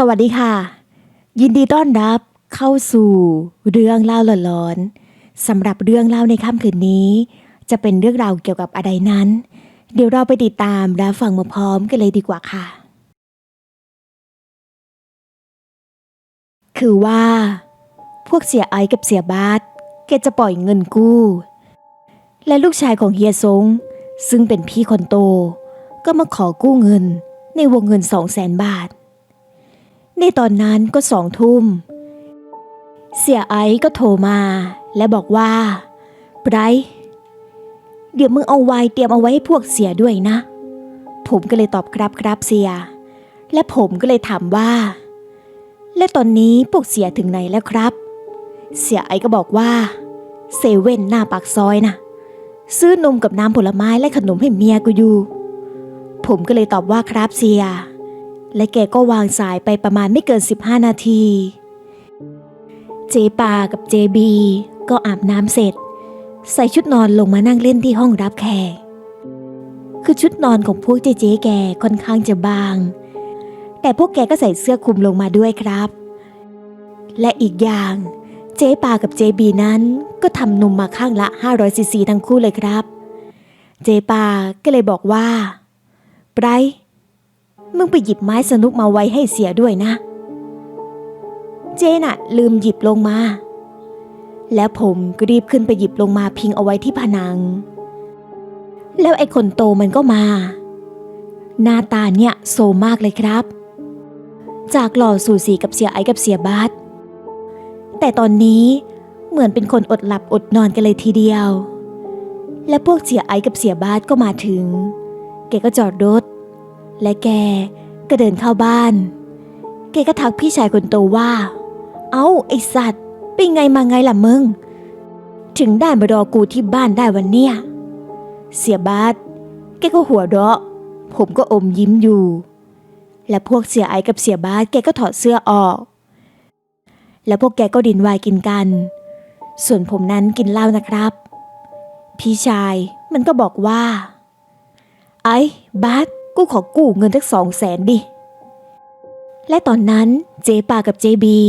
สวัสดีค่ะ ยินดีต้อนรับเข้าสู่เรื่องเล่าหลอนๆสำหรับเรื่องเล่าในค่ำคืนนี้ จะเป็นเรื่องราวเกี่ยวกับอะไรนั้น เดี๋ยวเราไปติดตามรับฟังมาพร้อมกันเลยดีกว่าค่ะ คือว่า พวกเสียไอกับเสียบาสแกจะปล่อยเงินกู้ และลูกชายของเฮียซงซึ่งเป็นพี่คนโต ก็มาขอกู้เงินในวงเงินสองแสนบาท ในตอนนั้นก็สองทุ่ม เสียไอก็โทรมา และบอกว่าไบรท์เดี๋ยวมึงเอาไวน์เตรียมเอาไว้ให้พวกเสียด้วยนะ ผมก็เลยตอบครับครับเสีย และผมก็เลยถามว่า และตอนนี้พวกเสียถึงไหนแล้วครับ เสียไอก็บอกว่าเซเว่นหน้าปากซอยนะซื้อนมกับน้ำผลไม้และขนมให้เมียกูอยู่ ผมก็เลยตอบว่าครับเสีย และแกก็วางสายไปประมาณไม่เกิน 15 นาที เจปากับเจบีก็อาบน้ำเสร็จ ใส่ชุดนอนลงมานั่งเล่นที่ห้องรับแขก คือชุดนอนของพวกเจเจแกค่อนข้างจะบาง แต่พวกแกก็ใส่เสื้อคลุมลงมาด้วยครับ และอีกอย่างเจปากับเจบีนั้นก็ทำนมมาข้างละ 500ซีซีทั้งคู่เลยครับ เจปาก็เลยบอกว่าไบรท์ มึงไปหยิบไม้สนุกมาไว้ให้เสียด้วยนะ เจน่ะ ลืมหยิบลงมา แล้วผมก็รีบขึ้นไปหยิบลงมาพิงเอาไว้ที่ผนัง แล้วไอ้คนโตมันก็มา หน้าตาเนี่ยโซมากเลยครับ จากหล่อสู่สีกับเสียไอกับเสียบาสแต่ตอนนี้เหมือนเป็นคนอดหลับอดนอนกันเลยทีเดียว และพวกเสียไอกับเสียบาสก็มาถึง แกก็จอดรถ และแกก็เดินเข้าบ้าน แกก็ทักพี่ชายคนโตว่า เอ้าไอสัตว์เป็นไงมาไงล่ะมึง ถึงได้มารอกูที่บ้านได้วันเนี้ย เสียบาสแกก็หัวเราะ ผมก็อมยิ้มอยู่ และพวกเสียไอกับเสียบาสแกก็ถอดเสื้อออก แล้วพวกแกก็ดินวายกินกัน ส่วนผมนั้นกินเหล้านะครับ พี่ชายมันก็บอกว่า ไอ้บาส กูขอกู้เงินทักสองแสนดิ และตอนนั้นเจปากับเจบี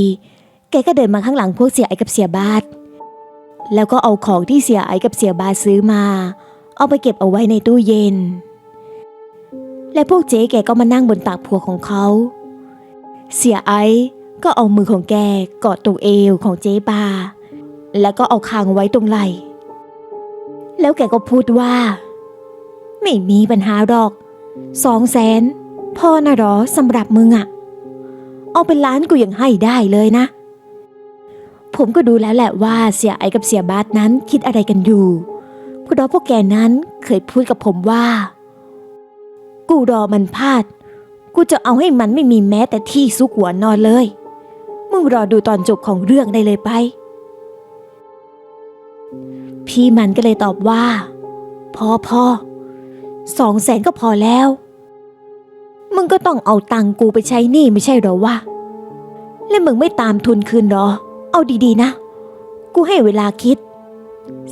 แกก็เดินมาข้างหลังพวกเสียไอกับเสียบาสแล้วก็เอาของที่เสียไอกับเสียบาสซื้อมา เอาไปเก็บเอาไว้ในตู้เย็น และพวกเจ๊แกก็มานั่งบนตักผัวของเขา เสียไอก็เอามือของแกกอดตรงเอวของเจ๊ปาแล้วก็เอาคางไว้ตรงไหล่ แล้วแกก็พูดว่า ไม่มีปัญหาหรอก สองแสนพ่อนะหรอสำหรับมึงอะเอาเป็นล้านกูยังให้ได้เลยนะ ผมก็ดูแล้วแหละว่าเสียไอกับเสียบาสนั้นคิดอะไรกันอยู่เพราะพวกแกนั้นเคยพูดกับผมว่า กูรอมันพลาด กูจะเอาให้มันไม่มีแม้แต่ที่ซุกหัวนอนเลย มึงรอดูตอนจบของเรื่องได้เลยไป พี่มันก็เลยตอบว่า พ่อพ่อ สองแสนก็พอแล้ว มึงก็ต้องเอาตังกูไปใช้หนี้ไม่ใช่หรอวะ และมึงไม่ตามทุนคืนหรอ เอาดีๆนะ กูให้เวลาคิด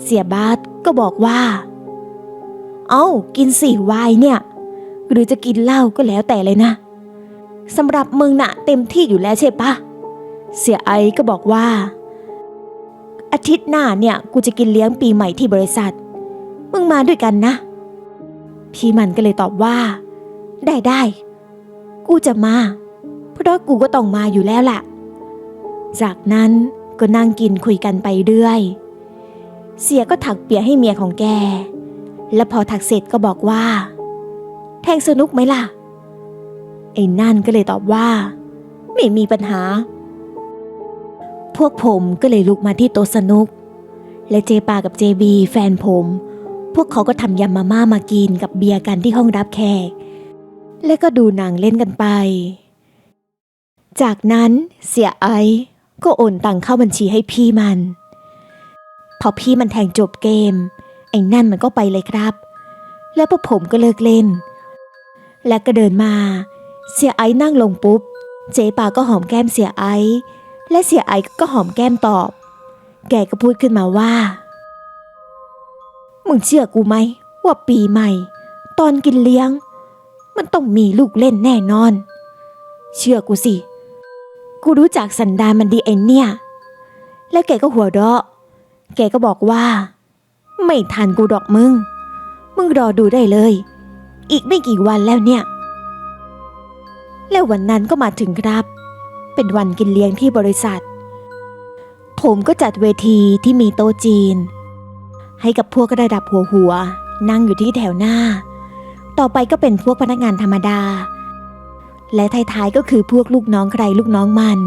เสียบาสก็บอกว่า เอากินสี่วายเนี่ย หรือจะกินเหล้าก็แล้วแต่เลยนะสำหรับมึงน่ะเต็มที่อยู่แล้วใช่ปะเสียไอก็บอกว่า อาทิตย์หน้าเนี่ยกูจะกินเลี้ยงปีใหม่ที่บริษัท มึงมาด้วยกันนะ พี่มันก็เลยตอบว่า ได้ได้กูจะมา เพราะกูก็ต้องมาอยู่แล้วล่ะ จากนั้นก็นั่งกินคุยกันไปเรื่อย เสียก็ถักเปียให้เมียของแก และพอถักเสร็จก็บอกว่า แทงสนุกไหมล่ะ ไอ้นั่นก็เลยตอบว่า ไม่มีปัญหา พวกผมก็เลยลุกมาที่โต๊ะสนุก และเจปากับเจบีแฟนผม พวกเขาก็ทำยำมาม่ามากินกับเบียร์กันที่ห้องรับแขก และก็ดูหนังเล่นกันไป จากนั้นเสียไอก็โอนตังเข้าบัญชีให้พี่มัน พอพี่มันแทงจบเกม ไอ้นั่นมันก็ไปเลยครับ แล้วพวกผมก็เลิกเล่น และก็เดินมา เสียไอนั่งลงปุ๊บ เจ๊ปาก็หอมแก้มเสียไอและเสียไอก็หอมแก้มตอบ แกก็พูดขึ้นมาว่า มึงเชื่อกูไหมว่าปีใหม่ ตอนกินเลี้ยง มันต้องมีลูกเล่นแน่นอน เชื่อกูสิ กูรู้จักสันดานมันดีไอเนี่ย แล้วแกก็หัวเราะ แกก็บอกว่า ไม่ทันกูดอกมึง มึงรอดูได้เลย อีกไม่กี่วันแล้วเนี่ย แล้ววันนั้นก็มาถึงครับ เป็นวันกินเลี้ยงที่บริษัท ผมก็จัดเวทีที่มีโต๊ะจีน ให้กับพวกระดับหัวหัว นั่งอยู่ที่แถวหน้า ต่อไปก็เป็นพวกพนักงานธรรมดา และท้ายๆก็คือพวกลูกน้องใครลูกน้องมัน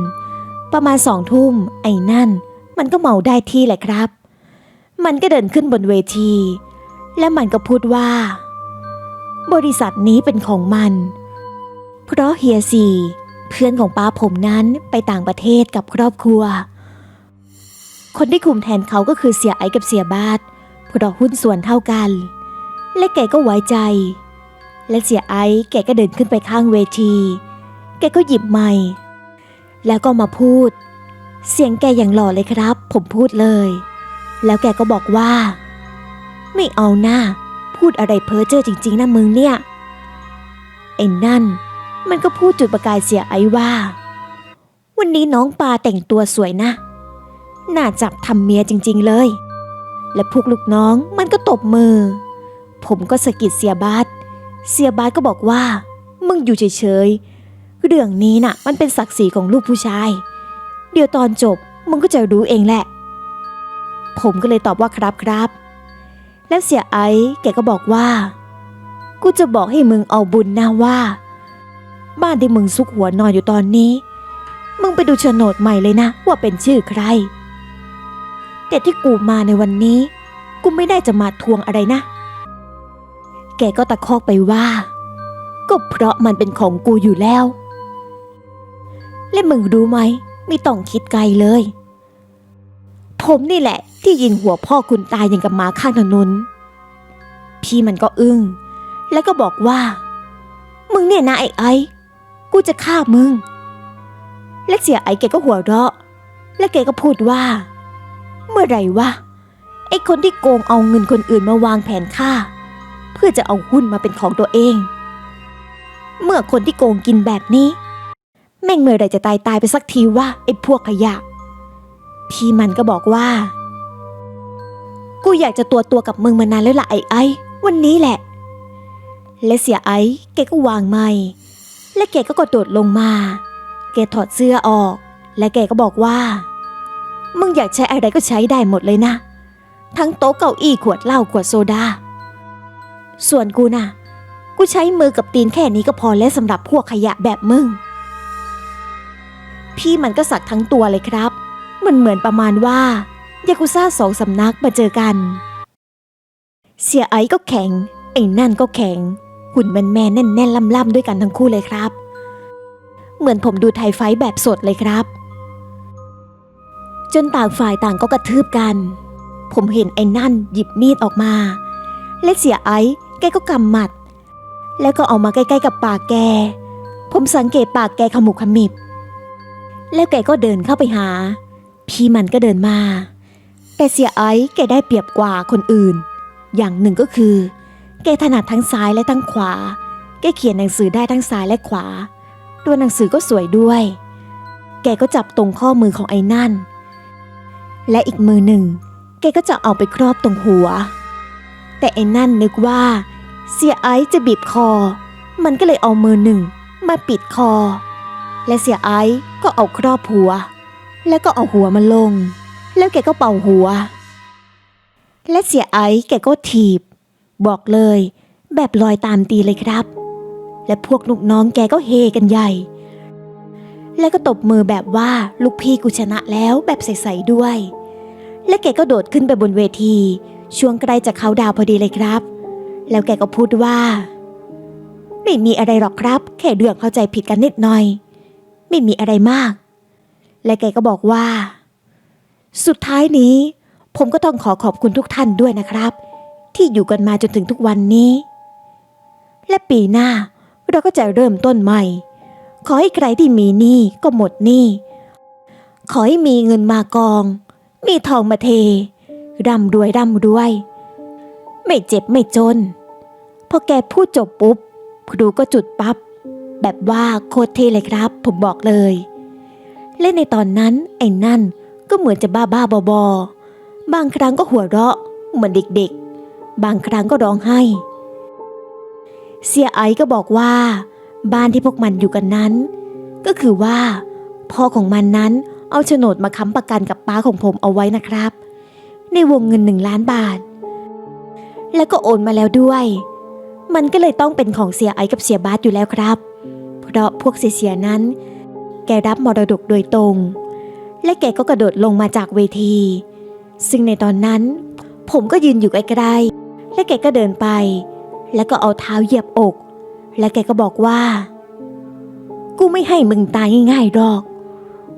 ประมาณสองทุ่มไอ้นั่น มันก็เมาได้ที่แหละครับ มันก็เดินขึ้นบนเวที และมันก็พูดว่า บริษัทนี้เป็นของมัน เพราะเฮียซีเพื่อนของป้าผมนั้นไปต่างประเทศกับครอบครัว คนที่คุมแทนเขาก็คือเสียไอกับเสียบาท เพราะหุ้นส่วนเท่ากัน และแกก็ไว้ใจ และเสียไอซ์แกก็เดินขึ้นไปข้างเวที แกก็หยิบไมค์แล้วก็มาพูด เสียงแกอย่างหล่อเลยครับ ผมพูดเลย แล้วแกก็บอกว่า ไม่เอาหน้า พูดอะไรเพ้อเจ้อจริง ๆนะมึงเนี่ยไอ้นั่น มันก็พูดจุดประกายเสียไอซ์ว่า วันนี้น้องปาแต่งตัวสวยนะ น่าจับทำเมียจริง ๆ เลย และพวกลูกน้องมันก็ตบมือ ผมก็สะกิดเสียบาสเสียบาสก็บอกว่า มึงอยู่เฉยๆ เรื่องนี้น่ะ มันเป็นศักดิ์ศรีของลูกผู้ชาย เดี๋ยวตอนจบมึงก็จะรู้เองแหละ ผมก็เลยตอบว่าครับครับ แล้วเสียไอ้แกก็บอกว่า กูจะบอกให้มึงเอาบุญนะว่า บ้านที่มึงซุกหัวนอนอยู่ตอนนี้ มึงไปดูโฉนดใหม่เลยนะ ว่าเป็นชื่อใคร แต่ที่กูมาในวันนี้ กูไม่ได้จะมาทวงอะไรนะ แกก็ตะคอกไปว่า ก็เพราะมันเป็นของกูอยู่แล้ว และมึงรู้ไหม ไม่ต้องคิดไกลเลย ผมนี่แหละ ที่ยิงหัวพ่อคุณตายอย่างกับหมาข้างถนน พี่มันก็อึ้ง แล้วก็บอกว่า มึงเนี่ยนะไอ้ไอ้ กูจะฆ่ามึง และเสียไอ้แกก็หัวเราะ และแกก็พูดว่า มื่อไหร่วะไอ้คนที่โกงเอาเงินคนอื่นมาวางแผนฆ่า เพื่อจะเอาหุ้นมาเป็นของตัวเอง เมื่อคนที่โกงกินแบบนี้ แม่งเมื่อไหรจะตายตายไปสักทีว่าไอ้พวกขยะ พี่มันก็บอกว่า กูอยากจะตัวตัวกับมึงมานานแล้วล่ะไอ้ไอ้วันนี้แหละ และเสียไอ้แกก็วางไม้และแกก็กระโดดลงมา แกถอดเสื้อออก และแกก็บอกว่า มึงอยากใช้อะไรก็ใช้ได้หมดเลยนะ ทั้งโต๊ะเก้าอี้ขวดเหล้าขวดโซดา ส่วนกูน่ะ กูใช้มือกับตีนแค่นี้ก็พอแล้วสำหรับพวกขยะแบบมึง พี่มันก็สักทั้งตัวเลยครับ มันเหมือนประมาณว่ายากุซ่าสองสำนักมาเจอกัน เสียไอ้ก็แข็ง ไอ้นั่นก็แข็ง หุ่นแมนแมนๆแน่นๆล่ำด้วยกันทั้งคู่เลยครับ เหมือนผมดูไทยไฟแบบสดเลยครับ จนต่างฝ่ายต่างก็กระทืบกัน ผมเห็นไอ้นั่นหยิบมีดออกมา และเสียไอ้แกก็กำหมัด แล้วก็เอามาใกล้ๆกับปากแก ผมสังเกตปากแกขมุกขมิบ แล้วแกก็เดินเข้าไปหา พี่มันก็เดินมา แต่เสียไอ้แกได้เปรียบกว่าคนอื่น อย่างหนึ่งก็คือ แกถนัดทั้งซ้ายและทั้งขวา แกเขียนหนังสือได้ทั้งซ้ายและขวา ตัวหนังสือก็สวยด้วย แกก็จับตรงข้อมือของไอ้นั่น และอีกมือหนึ่ง แกก็จะเอาไปครอบตรงหัว แต่ไอ้นั่นนึกว่า เสียไอซ์จะบีบคอ มันก็เลยเอามือหนึ่งมาปิดคอ และเสียไอซ์ก็เอาครอบหัว แล้วก็เอาหัวมันลง แล้วแกก็เป่าหัว และเสียไอซ์แกก็ถีบ บอกเลย แบบลอยตามตีเลยครับ และพวกลูกน้องแกก็เฮกันใหญ่แล้วก็ตบมือแบบว่าลูกพี่กูชนะแล้วแบบใสๆด้วย และแกก็โดดขึ้นไปบนเวที ช่วงใกล้จะเข้าดาวพอดีเลยครับ แล้วแกก็พูดว่า ไม่มีอะไรหรอกครับ แค่เรื่องเข้าใจผิดกันนิดหน่อย ไม่มีอะไรมาก และแกก็บอกว่า สุดท้ายนี้ ผมก็ต้องขอขอบคุณทุกท่านด้วยนะครับ ที่อยู่กันมาจนถึงทุกวันนี้ และปีหน้าเราก็จะเริ่มต้นใหม่ ขอให้ใครที่มีหนี้ก็หมดหนี้ขอให้มีเงินมากอง มีทองมาเทร่ำรวยร่ำรวย ไม่เจ็บไม่จน พอแกพูดจบปุ๊บครูก็จุดปับ๊บแบบว่าโคตรเท่เลยครับ ผมบอกเลย และในตอนนั้นไอ้นั่นก็เหมือนจะบ้าบ้าๆบอๆบางครั้งก็หัวเราะเหมือนเด็กๆ บางครั้งก็ร้องไห้ เสียไอก็บอกว่า บ้านที่พวกมันอยู่กันนั้น ก็คือว่าพ่อของมันนั้น เอาโฉนดมาค้ำประกันกับป้าของผมเอาไว้นะครับ ในวงเงินหนึ่งล้านบาท แล้วก็โอนมาแล้วด้วย มันก็เลยต้องเป็นของเสียไอกับเสียบาสอยู่แล้วครับ เพราะพวกเสียๆนั้น แกรับมรดกโดยตรง และแกก็กระโดดลงมาจากเวที ซึ่งในตอนนั้น ผมก็ยืนอยู่ใกล้ๆและแกก็เดินไป แล้วก็เอาเท้าเหยียบอก และแกก็บอกว่า กูไม่ให้มึงตายง่ายๆหรอก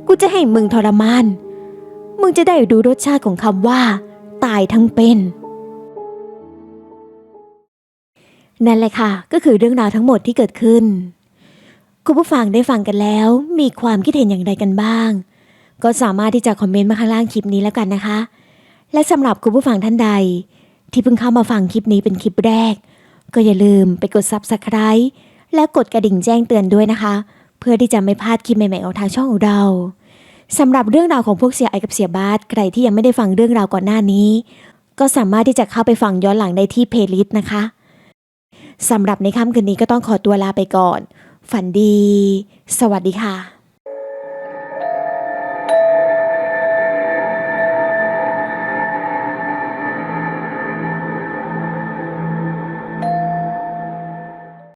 กูจะให้มึงทรมาน มึงจะได้รู้รสชาติของคำว่า ตายทั้งเป็น นั่นแหละค่ะ ก็คือเรื่องราวทั้งหมดที่เกิดขึ้น คุณผู้ฟังได้ฟังกันแล้ว มีความคิดเห็นอย่างไรกันบ้าง ก็สามารถที่จะคอมเมนต์มาข้างล่างคลิปนี้แล้วกันนะคะ และสำหรับคุณผู้ฟังท่านใด ที่เพิ่งเข้ามาฟังคลิปนี้เป็นคลิปแรก ก็อย่าลืมไปกด Subscribe และกดกระดิ่งแจ้งเตือนด้วยนะคะ เพื่อที่จะไม่พลาดคลิปใหม่ๆของทางช่องของเราสำหรับเรื่องราวของพวกเสียไอกับเสียบาสใครที่ยังไม่ได้ฟังเรื่องราวก่อนหน้านี้ ก็สามารถที่จะเข้าไปฟังย้อนหลังได้ที่เพลย์ลิสต์นะคะสำหรับในค่ำคืนนี้ก็ต้องขอตัวลาไปก่อน ฝันดี สวัสดีค่ะ